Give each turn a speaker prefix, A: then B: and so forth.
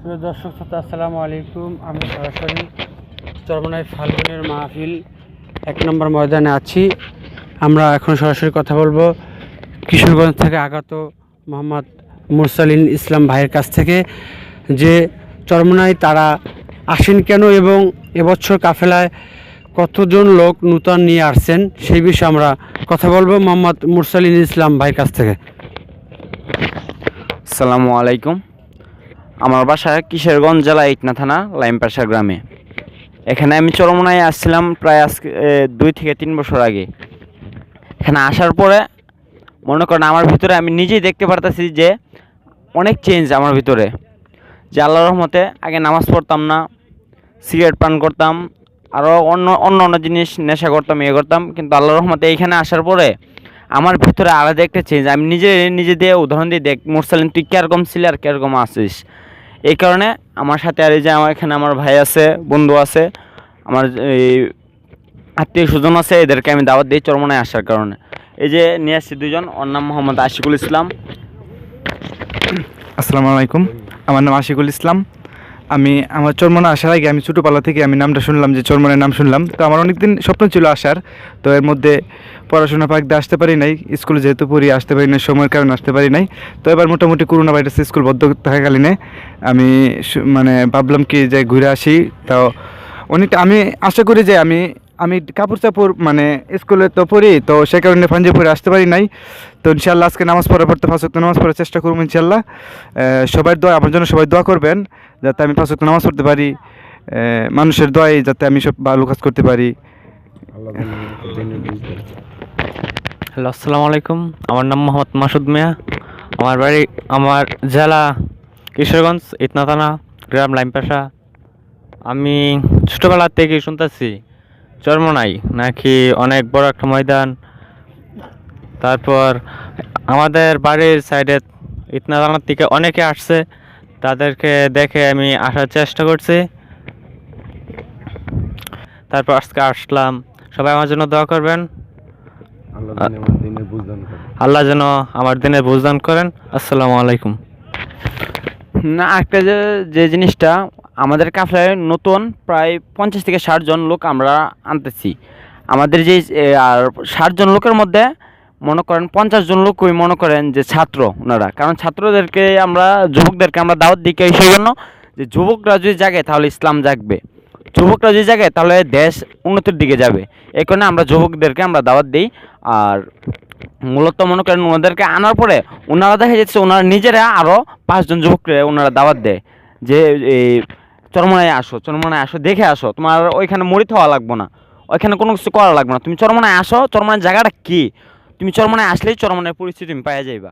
A: প্রিয় দর্শক শ্রোতা, আসসালামু আলাইকুম। আমি সরাসরি চরমনাই ফাল্গুনের মাহফিল এক নম্বর ময়দানে আছি। আমরা এখন সরাসরি কথা বলব কিশোরগঞ্জ থেকে আগত মোহাম্মদ মুরসালিন ইসলাম ভাইয়ের কাছ থেকে যে চরমনায় তারা আসেন কেন এবং এবছর কাফেলায় কতজন লোক নূতন নিয়ে আসছেন সেই বিষয়ে আমরা কথা বলব মোহাম্মদ মুরসালিন ইসলাম ভাইয়ের কাছ থেকে।
B: আসসালামু আলাইকুম। আমার বাসা কিশোরগঞ্জ জেলা ইটনা থানা, লাইমপাশা গ্রামে। এখানে আমি চরমনায় আসছিলাম প্রায় আজকে দুই থেকে তিন বছর আগে। এখানে আসার পরে মনে করেন আমার ভিতরে আমি নিজেই দেখতে পারতেছি যে অনেক চেঞ্জ আমার ভিতরে। যে আল্লাহ রহমতে আগে নামাজ পড়তাম না, সিগারেট পান করতাম আরও অন্য অন্য অন্য জিনিস, নেশা করতাম ইয়ে করতাম। কিন্তু আল্লাহ রহমতে এইখানে আসার পরে আমার ভিতরে আলাদা একটা চেঞ্জ আমি নিজে নিজে দিয়ে উদাহরণ দিয়ে দেখ মোরসালিন, তুই কীরকম ছিলি আর কীরকম আছিস? এই কারণে আমার সাথে আর এই যে আমার এখানে আমার ভাই আছে, বন্ধু আছে, আমার এই আত্মীয় স্বজন আছে, এদেরকে আমি দাওয়াত দিই চরমনায় আসার কারণে। এই যে নিয়ে আসছি দুজন ওর নাম মোহাম্মদ আশিকুল ইসলাম।
C: আসসালামু আলাইকুম, আমার নাম আশিকুল ইসলাম। আমি, আমার চরমনা আসার আগে আমি ছোটোবেলা থেকে আমি নামটা শুনলাম যে চরমনের নাম শুনলাম। তো আমার অনেকদিন স্বপ্ন ছিল আসার, তো এর মধ্যে পড়াশোনা পাক দিয়ে আসতে পারি নাই, স্কুলে যেহেতু পড়ি, আসতে পারি নাই, সময়ের কারণে আসতে পারি নাই। তো এবার মোটামুটি করোনা ভাইরাস স্কুল বদ্ধ থাকাকালীনে আমি মানে ভাবলাম কি যে ঘুরে আসি। তাও অনেকটা, আমি আশা করি যে আমি আমি কাপড় চাপড় মানে স্কুলে তো পড়ি, তো সে কারণে পাঞ্জাবপুরে আসতে পারি নাই। তো ইনশাল্লাহ আজকে নামাজ পড়ার পর তো ফাঁসক্ত নামাজ পড়ার চেষ্টা করব ইনশাল্লাহ সবাই দোয়া, আমার জন্য সবাই দোয়া করবেন। যাতে আমি ফাঁসক্ত নামাজ পড়তে পারি মানুষের দোয়ায় যাতে আমি সব ভালো কাজ করতে পারি।
D: হ্যালো আসসালামু আলাইকুম। আমার নাম মোহাম্মদ মাসুদ মিয়া। আমার বাড়ি আমার জেলা কিশোরগঞ্জ ইতনা থানা গ্রাম লাইমপাশা। আমি ছোটোবেলা থেকে শুনতেছি চর্মনাই নাকি অনেক বড় একটা ময়দান। তারপর আমাদের বাড়ির সাইডে ইতনা থানার থেকে অনেকে আসছে। তাদেরকে দেখে আমি আসার চেষ্টা করছি। তারপর আজকে আসলাম। সবাই আমার জন্য দোয়া করবেন। আল্লাহ যেন আমার দিনে বুঝদান করেন। আসসালামু আলাইকুম।
B: না একটা যে যে জিনিসটা আমাদের কাফলায় নতুন প্রায় পঞ্চাশ থেকে ষাট জন লোক আমরা আনতেছি। আমাদের যে আর ষাট জন লোকের মধ্যে মনে করেন পঞ্চাশ জন লোকই মনে করেন যে ছাত্র ওনারা। কারণ ছাত্রদেরকে আমরা, যুবকদেরকে আমরা দাওয়াত দিকে সেই জন্য যে যুবকরা যদি জাগে তাহলে ইসলাম জাগবে। যুবকরা যদি জাগে তাহলে দেশ উন্নতির দিকে যাবে। এই কারণে আমরা যুবকদেরকে আমরা দাওয়াত দিই। আর মূলত মনে করেন ওনাদেরকে আনার পরে ওনারা দেখা যাচ্ছে ওনারা নিজেরা আরও পাঁচজন যুবককে ওনারা দাওয়াত দেয়। যে, এই, চরমনায় আসো চরমনায় আসো, দেখে আসো। তোমার ওইখানে মরিতে হওয়া লাগবে না। ওইখানে কোনো কিছু করা লাগবে না। তুমি চরমনায় আসো, চরমনায় জায়গাটা কী? তুমি চরমনায় আসলেই চরমনায় পরিস্থিতি তুমি পাওয়া যাইবা।